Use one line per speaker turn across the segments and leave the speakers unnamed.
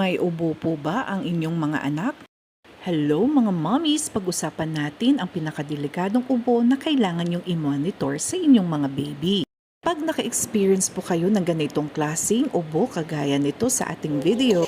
May ubo po ba ang inyong mga anak? Hello mga mommies, pag-usapan natin ang pinakadelikadong ubo na kailangan yung i-monitor sa inyong mga baby. Pag naka-experience po kayo ng ganitong klaseng ubo kagaya nito sa ating video,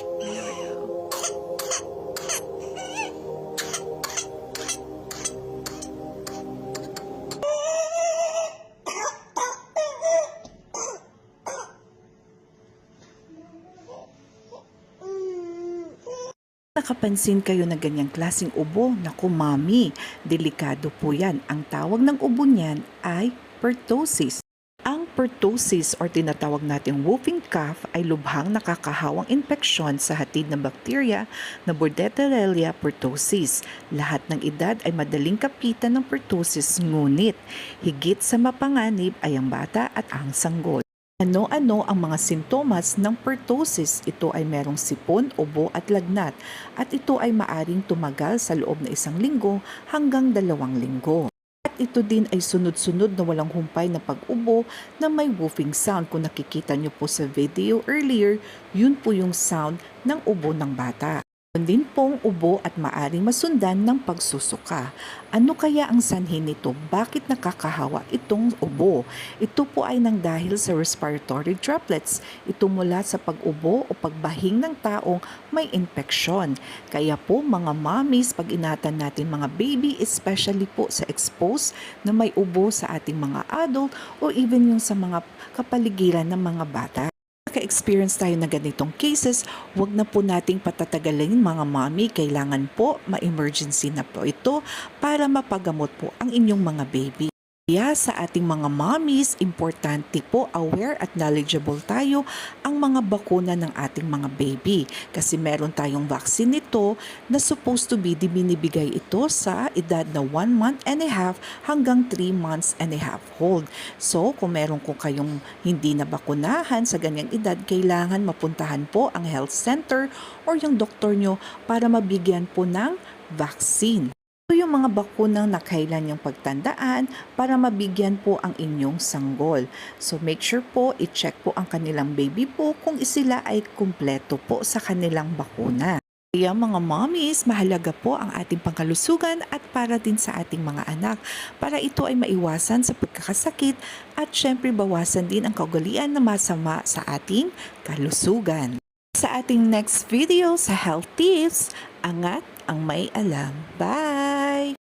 Nakapansin kayo na ganyang klaseng ubo? Naku mami, delikado po yan. Ang tawag ng ubo niyan ay pertussis. Ang pertussis or tinatawag nating whooping cough ay lubhang nakakahawang infeksyon sa hatid ng bakterya na Bordetella pertussis. Lahat ng edad ay madaling kapitan ng pertussis ngunit higit sa mapanganib ay ang bata at ang sanggol. Ano-ano ang mga sintomas ng pertussis? Ito ay merong sipon, ubo at lagnat at ito ay maaring tumagal sa loob ng isang linggo hanggang dalawang linggo. At ito din ay sunod-sunod na walang humpay na pag-ubo na may woofing sound. Kung nakikita nyo po sa video earlier, yun po yung sound ng ubo ng bata. Din pong ubo at maaring masundan ng pagsusuka. Ano kaya ang sanhi nito? Bakit nakakahawa itong ubo? Ito po ay nang dahil sa respiratory droplets. Ito mula sa pag-ubo o pagbahing ng taong may infeksyon. Kaya po mga mommies, pag inatan natin mga baby, especially po sa expose na may ubo sa ating mga adult o even yung sa mga kapaligiran ng mga bata naka-experience tayo na ganitong cases, wag na po nating patatagalin mga mommy. Kailangan po ma-emergency na po ito para mapagamot po ang inyong mga baby. Kaya sa ating mga mommies, importante po aware at knowledgeable tayo ang mga bakuna ng ating mga baby. Kasi meron tayong vaccine nito na supposed to be binibigay ito sa edad na 1 month and a half hanggang 3 months and a half old. So kung meron ko kayong hindi na bakunahan sa ganyang edad, kailangan mapuntahan po ang health center or yung doktor nyo para mabigyan po ng vaccine. Ito yung mga bakunang na kailan yung pagtandaan para mabigyan po ang inyong sanggol. So make sure po i-check po ang kanilang baby po kung sila ay kumpleto po sa kanilang bakuna. Kaya mga mommies, mahalaga po ang ating pangkalusugan at para din sa ating mga anak para ito ay maiwasan sa pagkakasakit at syempre bawasan din ang kaugalian na masama sa ating kalusugan. Sa ating next video sa health tips, angat ang may alam. Bye!